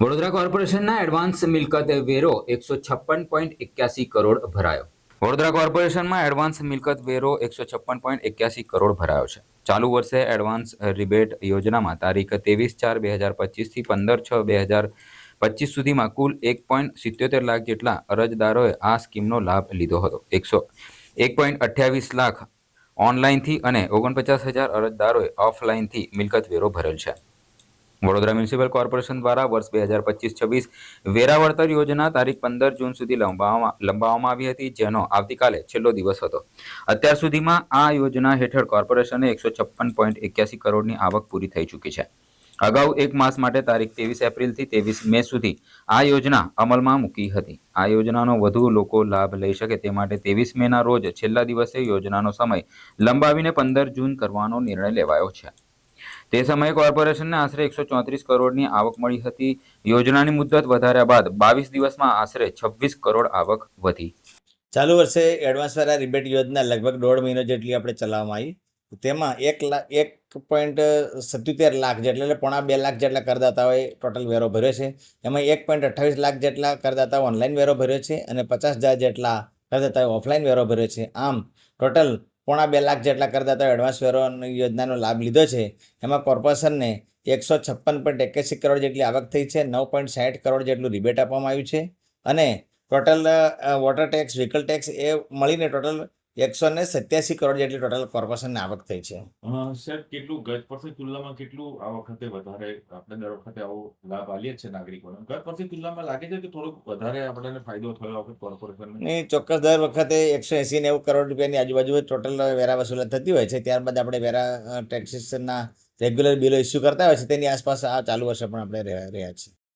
વડોદરા કોર્પોરેશનના એડવાન્સ મિલકત વેરો એકસો છપ્પન પોઈન્ટ એક્યાસી કરોડ ભરાયો. વડોદરા કોર્પોરેશનમાં એડવાન્સ મિલકત વેરો એકસો છપ્પન પોઈન્ટ એક્યાસી કરોડ ભરાયો છે. ચાલુ વર્ષે એડવાન્સ રિબેટ યોજનામાં તારીખ ત્રેવીસ ચાર બે હજાર પચીસથી પંદર છ બે હજાર પચીસ સુધીમાં કુલ એક પોઈન્ટ સિત્યોતેર લાખ જેટલા અરજદારોએ આ સ્કીમનો લાભ લીધો હતો. એકસો એક પોઈન્ટ અઠ્યાવીસ લાખ ઓનલાઈનથી અને ઓગણપચાસ હજાર અરજદારોએ ઓફલાઈનથી મિલકત વેરો ભરેલ છે. વડોદરા મ્યુનિસિપલ કોર્પોરેશન દ્વારા વર્ષ બે હજાર પચીસ છવ્વીસ વેરા વળતર યોજના તારીખ પંદર જૂન સુધી લંબાવવામાં લંબાવવામાં આવી હતી, જેનો આવતીકાલે છેલ્લો દિવસ હતો. અત્યાર સુધીમાં આ યોજના હેઠળ કોર્પોરેશને એકસો છપ્પન પોઈન્ટ એક્યાસી કરોડની આવક પૂરી થઈ ચૂકી છે. અગાઉ એક માસ માટે તારીખ ત્રેવીસ એપ્રિલથી ત્રેવીસ મે સુધી આ યોજના અમલમાં મૂકી હતી. આ યોજનાનો વધુ લોકો લાભ લઈ શકે તે માટે ત્રેવીસ મેના રોજ છેલ્લા દિવસે યોજનાનો સમય લંબાવીને પંદર જૂન કરવાનો નિર્ણય લેવાયો છે. તે સમયે કોર્પોરેશનને આશરે એકસો ચોત્રીસ કરોડની આવક મળી હતી. યોજનાની મુદત વધાર્યા બાદ બાવીસ દિવસમાં આશરે છવ્વીસ કરોડ આવક વધી. ચાલુ વર્ષે એડવાન્સ વાળા રિબેટ યોજના લગભગ દોઢ મહિનો જેટલી આપણે ચલાવવામાં આવી. તેમાં એક લાખ એક પોઈન્ટ સત્યોતેર લાખ જેટલા, એટલે પોણા બે લાખ જેટલા કરદાતાઓએ ટોટલ વેરો ભર્યો છે. એમાં એક પોઈન્ટ અઠ્ઠાવીસ લાખ જેટલા કરદાતાઓ ઓનલાઈન વેરો ભર્યો છે અને પચાસ હજાર જેટલા કરદાતાઓએ ઓફલાઈન વેરો ભર્યો છે. આમ, ટોટલ પોણા બે લાખ જેટલા કરદાતાઓ એડવાન્સ વેરો યોજનાનો લાભ લીધો છે. એમાં કોર્પોરેશનને એકસો છપ્પન પોઈન્ટ એક્યાસી કરોડ જેટલી આવક થઈ છે. નવ પોઈન્ટ સાઠ કરોડ જેટલું રિબેટ આપવામાં આવ્યું છે. અને total water tax vehicle tax એ મળીને ટોટલ એકસો ને સત્યાસી કરોડ જેટલી ટોટલ કોર્પોરેશનને આવક થઈ છે. સર કેટલું ગત વર્ષની તુલનામાં કેટલું આ વખતે વધારે આપણે દર વખતે આવો લાભ આલીએ છે નાગરિકોને? ગત વર્ષની તુલનામાં લાગે છે કે થોડોક વધારે આપણને ફાયદો થયો આ વખતે કોર્પોરેશનને ને? ચોક્કસ દર વખતે એકસો એસી નેવું કરોડ રૂપિયાની આજુબાજુ ટોટલ વેરા વસૂલાત થતી હોય છે. ત્યારબાદ આપણે વેરા ટેક્સીસના રેગ્યુલર બિલો ઇસ્યુ કરતા હોય છે. તેની આસપાસ આ ચાલુ વર્ષે પણ આપણે રહ્યા છીએ.